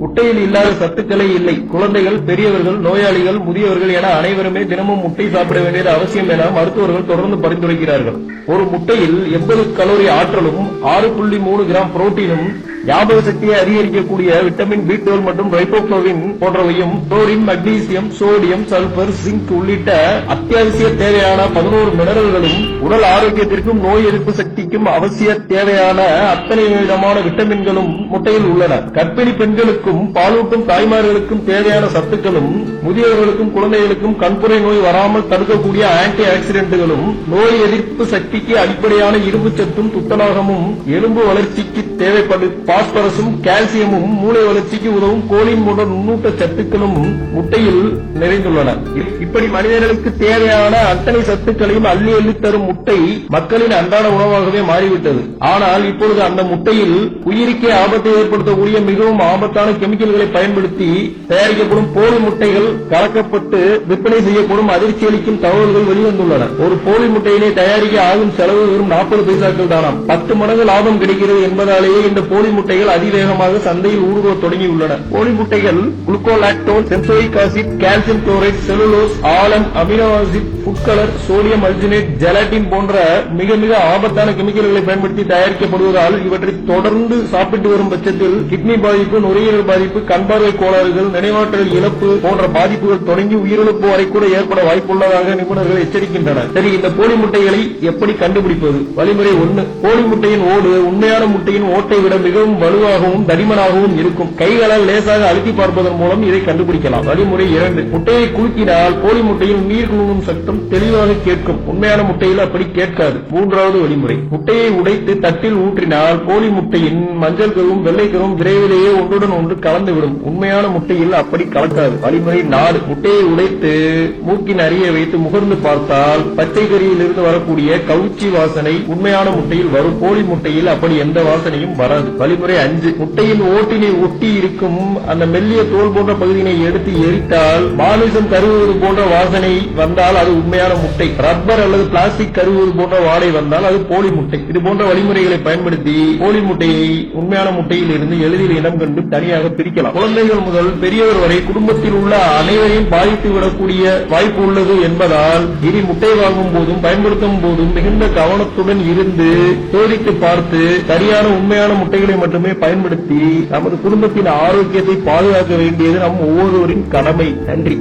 முட்டையில் இல்லாத சத்துக்களே இல்லை. குழந்தைகள் பெரியவர்கள் நோயாளிகள் முதியவர்கள் என அனைவருமே தினமும் முட்டை சாப்பிட வேண்டியது அவசியம் என மருத்துவர்கள் தொடர்ந்து பரிந்துரைக்கிறார்கள். ஒரு முட்டையில் எண்பது கலோரி ஆற்றலும் ஆறு புள்ளி மூணு கிராம் புரோட்டீனும் ஞாபக சக்தியை அதிகரிக்கக்கூடிய விட்டமின் பி டுவெல் மற்றும் ரைபோக்ளோவின் போன்றவையும் chlorine magnesium sodium sulphur zinc உள்ளிட்ட அத்தியாவசிய தேவையான பதினோரு மினரல்களும் உடல் ஆரோக்கியத்திற்கும் நோய் எதிர்ப்பு சக்திக்கும் அவசிய தேவையான அத்தனை விதமான விட்டமின்களும் முட்டையில் உள்ளன. கர்ப்பிணி பெண்களுக்கும் பாலூட்டும் தாய்மார்களுக்கும் தேவையான சத்துக்களும் முதியவர்களுக்கும் குழந்தைகளுக்கும் கண்புரை நோய் வராமல் தடுக்கக்கூடிய ஆன்டி ஆக்சிடென்ட்களும் நோய் எதிர்ப்பு சக்திக்கு அடிப்படையான இரும்பு சத்தும் துத்தநாகமும் எலும்பு வளர்ச்சிக்கு தேவைப்படும் பாஸ்பரஸும் கால்சியமும் மூளை வளர்ச்சிக்கு உதவும் கோலின் போன்ற நுண்ணூட்ட சத்துக்களும் முட்டையில் நிறைந்துள்ளன. இப்படி மனிதர்களுக்கு தேவையான அத்தனை சத்துக்களையும் அள்ளி அள்ளி தரும் முட்டை மக்களின் அன்றாட உணவாகவே மாறிவிட்டது. ஆனால் இப்பொழுது அந்த முட்டையில் உயிருக்கே ஆபத்தை ஏற்படுத்தக்கூடிய மிகவும் ஆபத்தான கெமிக்கல்களை பயன்படுத்தி தயாரிக்கப்படும் போலி முட்டைகள் கலக்கப்பட்டு விற்பனை செய்யப்படும் அதிர்ச்சி அளிக்கும் தகவல்கள் வெளிவந்துள்ளன. ஒரு போலி முட்டையினை தயாரிக்க ஆகும் செலவு வெறும் நாற்பது பைசாக்கள் தானாம். பத்து மடங்கு லாபம் கிடைக்கிறது என்பதாலேயே இந்த போலி முட்டை முட்டைகள் அதிவேகமாக சந்தையில் ஊடுருவ தொடங்கியுள்ளன. கோழி முட்டைகள் gluconolactone benzoic acid calcium chloride cellulose alum amino acid food colour sodium alginate gelatin போன்ற மிக மிக ஆபத்தான கெமிக்கல்களை பயன்படுத்தி தயாரிக்கப்படுவதால் இவற்றை தொடர்ந்து சாப்பிட்டு வரும் பட்சத்தில் கிட்னி பாதிப்பு நுரையீரல் பாதிப்பு கண்பார்வை கோளாறுகள் நினைவாற்றல் இழப்பு போன்ற பாதிப்புகள் தொடங்கி உயிரிழப்பு வரை கூட ஏற்பட வாய்ப்புள்ளதாக நிபுணர்கள் எச்சரிக்கின்றனர். சரி இந்த கோழி முட்டைகளை எப்படி கண்டுபிடிப்பது? வழிமுறை ஒன்று கோழி முட்டையின் ஓடு உண்மையான முட்டையின் ஓட்டை விட மிகவும் வலுவாகவும் தடிமனாகவும் இருக்கும். கைகளால் லேசாக அழுத்தி பார்ப்பதன் மூலம் இதை கண்டுபிடிக்கலாம். வழிமுறை இரண்டு. முட்டையை குலுக்கினால் போலி முட்டையில் நீர் குழுங்கும் சத்தம் தெளிவாக கேட்கும். உண்மையான முட்டையில் அப்படி கேட்காது. மூன்றாவது வழிமுறை. முட்டையை உடைத்து தட்டில் ஊற்றினால் போலி முட்டையின் மஞ்சள் கருவும் வெள்ளை கருவும் விரைவிலேயே ஒன்றுடன் ஒன்று கலந்துவிடும். உண்மையான முட்டையில் அப்படி கலக்காது. வழிமுறை நாலு. முட்டையை உடைத்து மூக்கின் அருகே வைத்து முகர்ந்து பார்த்தால் பச்சை கறியில் இருந்து வரக்கூடிய கவுச்சி வாசனை உண்மையான முட்டையில் வரும். போலி முட்டையில் அப்படி எந்த வாசனையும் வராது. வழிமுறை அஞ்சு. முட்டையின் ஓட்டினை ஒட்டி இருக்கும் அந்த மெல்லிய தோல் போன்ற பகுதியினை எடுத்து எரித்தால் மாமிசம் கருவுவது போன்ற வாசனை வந்தால் அது உண்மையான முட்டை. ரப்பர் அல்லது பிளாஸ்டிக் கருவுவது போன்ற வாடை வந்தால் அது போலி முட்டை. இது போன்ற வழிமுறைகளை பயன்படுத்தி போலி முட்டையை உண்மையான முட்டையில் இருந்து எளிதில் இனம் கண்டு தனியாக பிரிக்கலாம். குழந்தைகள் முதல் பெரியவர் வரை குடும்பத்தில் உள்ள அனைவரையும் பாதித்து விடக்கூடிய வாய்ப்பு உள்ளது என்பதால் இனி முட்டை வாங்கும் போதும் பயன்படுத்தும் போதும் மிகுந்த கவனத்துடன் இருந்து சோதித்து பார்த்து சரியான உண்மையான முட்டைகளை மட்டுமே பயன்படுத்தி நமது குடும்பத்தின் ஆரோக்கியத்தை பாதுகாக்க வேண்டியது நம் ஒவ்வொருவரின் கடமை. நன்றி.